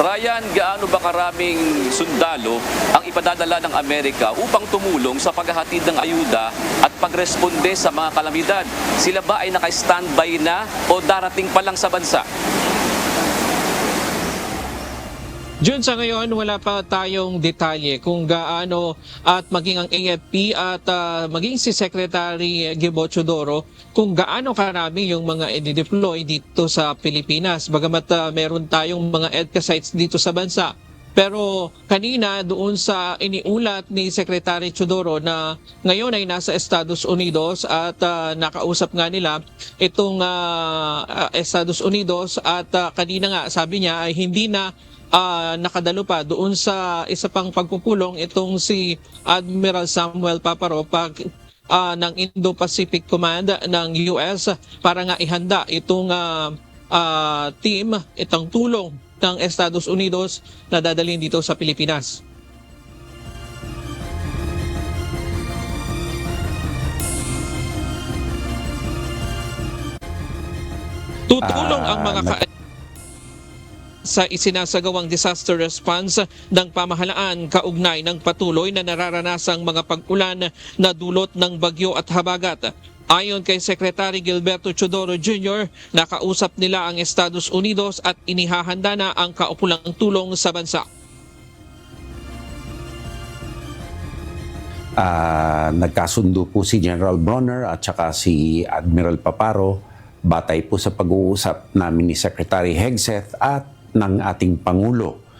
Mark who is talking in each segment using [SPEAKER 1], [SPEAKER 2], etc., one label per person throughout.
[SPEAKER 1] Ryan, gaano ba karaming sundalo ang ipadadala ng Amerika upang tumulong sa paghahatid ng ayuda at pagresponde sa mga kalamidad? Sila ba ay naka-standby na o darating pa lang sa bansa?
[SPEAKER 2] Jun, sa ngayon, wala pa tayong detalye kung gaano at maging ang AFP at ah, maging si Secretary Gibo Chodoro kung gaano karami yung mga i-deploy dito sa Pilipinas. Bagamat ah, meron tayong mga EDCA sites dito sa bansa. Pero kanina doon sa iniulat ni Secretary Chodoro na ngayon ay nasa Estados Unidos at ah, nakausap nga nila itong ah, Estados Unidos at ah, kanina nga sabi niya ay hindi na ah, nakadalo pa doon sa isa pang pagpupulong itong si Admiral Samuel Paparo pag ah, ng Indo-Pacific Command ng US para nga ihanda itong ah, ah, team, itong tulong ng Estados Unidos na dadalhin dito sa Pilipinas. Tutulong ang mga ka- sa isinasagawang disaster response ng pamahalaan kaugnay ng patuloy na nararanasang mga pag-ulan na dulot ng bagyo at habagat. Ayon kay Secretary Gilberto Chodoro Jr., nakausap nila ang Estados Unidos at inihahanda na ang kaupulang tulong sa bansa.
[SPEAKER 3] Ah, nagkasundo po si General Bronner at saka si Admiral Paparo batay po sa pag-uusap namin ni Secretary Hegseth at ng ating Pangulo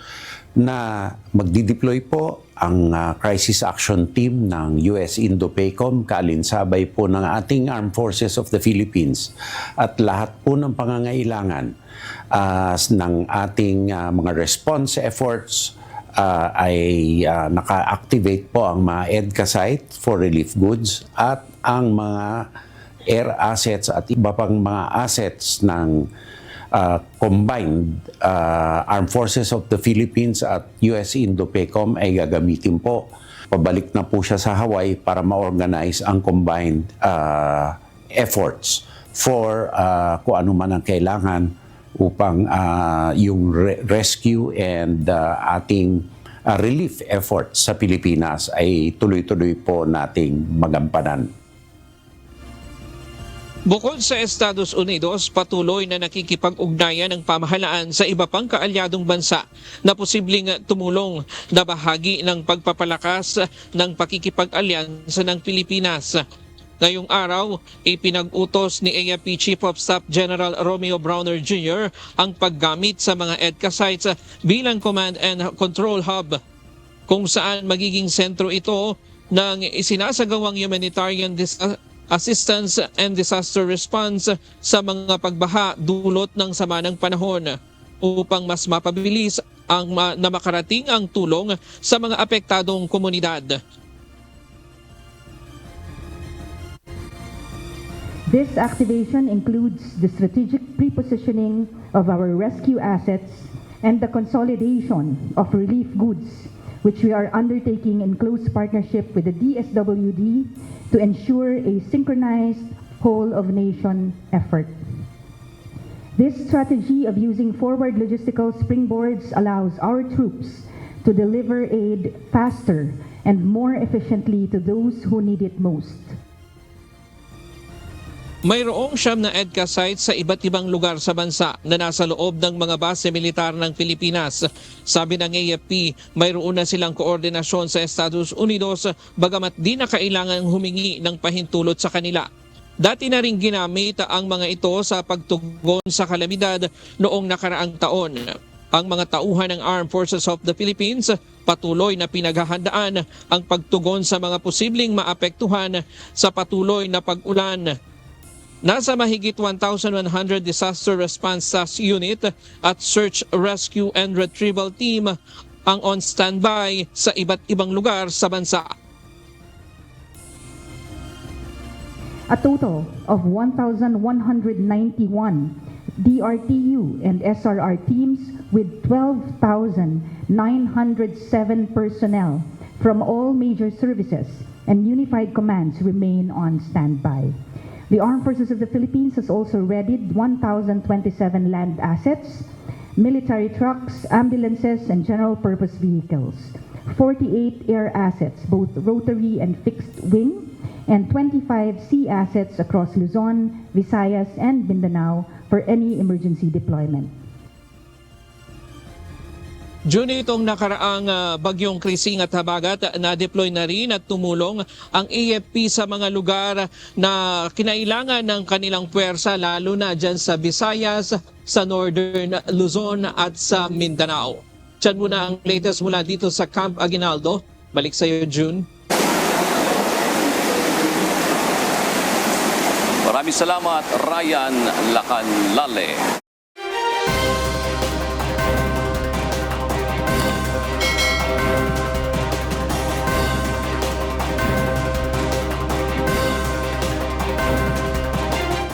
[SPEAKER 3] na magdideploy po ang ah, Crisis Action Team ng US Indo-PACOM kaalinsabay po ng ating Armed Forces of the Philippines at lahat po ng pangangailangan ah, ng ating ah, mga response efforts ah, ay ah, naka-activate po ang mga EDCA site for relief goods at ang mga air assets at iba pang mga assets ng ah, combined ah, Armed Forces of the Philippines at US Indo-PACOM ay gagamitin po. Pabalik na po siya sa Hawaii para ma-organize ang combined ah, efforts for ah, kung ano man ang kailangan upang ah, yung re- rescue and ah, ating ah, relief efforts sa Pilipinas ay tuloy-tuloy po nating magampanan.
[SPEAKER 2] Bukod sa Estados Unidos, patuloy na nakikipag-ugnayan ng pamahalaan sa iba pang kaalyadong bansa na posibleng tumulong na bahagi ng pagpapalakas ng pakikipag-alyansa ng Pilipinas. Ngayong araw, ipinag-utos ni AFP Chief of Staff General Romeo Browner Jr. ang paggamit sa mga EDCA sites bilang command and control hub kung saan magiging sentro ito ng isinasagawang humanitarian dis- assistance and disaster response sa mga pagbaha dulot ng sama ng panahon upang mas mapabilis ang ma- na makarating ang tulong sa mga apektadong komunidad.
[SPEAKER 4] This activation includes the strategic prepositioning of our rescue assets and the consolidation of relief goods, which we are undertaking in close partnership with the DSWD to ensure a synchronized whole-of-nation effort. This strategy of using forward logistical springboards allows our troops to deliver aid faster and more efficiently to those who need it most.
[SPEAKER 2] Mayroong siyam na EDCA sites sa iba't ibang lugar sa bansa na nasa loob ng mga base militar ng Pilipinas. Sabi ng AFP, mayroon na silang koordinasyon sa Estados Unidos bagamat di na kailangan humingi ng pahintulot sa kanila. Dati na rin ginamit ang mga ito sa pagtugon sa kalamidad noong nakaraang taon. Ang mga tauhan ng Armed Forces of the Philippines patuloy na pinaghahandaan ang pagtugon sa mga posibleng maapektuhan sa patuloy na pag-ulan Nasa mahigit 1,100 disaster response task unit at search, rescue and retrieval team ang on standby sa iba't ibang lugar sa bansa.
[SPEAKER 4] A total of 1,191 DRTU and SRR teams with 12,907 personnel from all major services and unified commands remain on standby. The Armed Forces of the Philippines has also readied 1,027 land assets, military trucks, ambulances, and general purpose vehicles, 48 air assets, both rotary and fixed wing, and 25 sea assets across Luzon, Visayas, and Mindanao for any emergency deployment.
[SPEAKER 2] June itong nakaraang ah, bagyong Krising at Habagat na deploy na rin at tumulong ang AFP sa mga lugar na kinailangan ng kanilang puwersa lalo na dyan sa Visayas, sa Northern Luzon at sa Mindanao. Diyan muna ang latest mula dito sa Camp Aguinaldo. Balik sa iyo, June.
[SPEAKER 1] Maraming salamat, Ryan Lacanlale.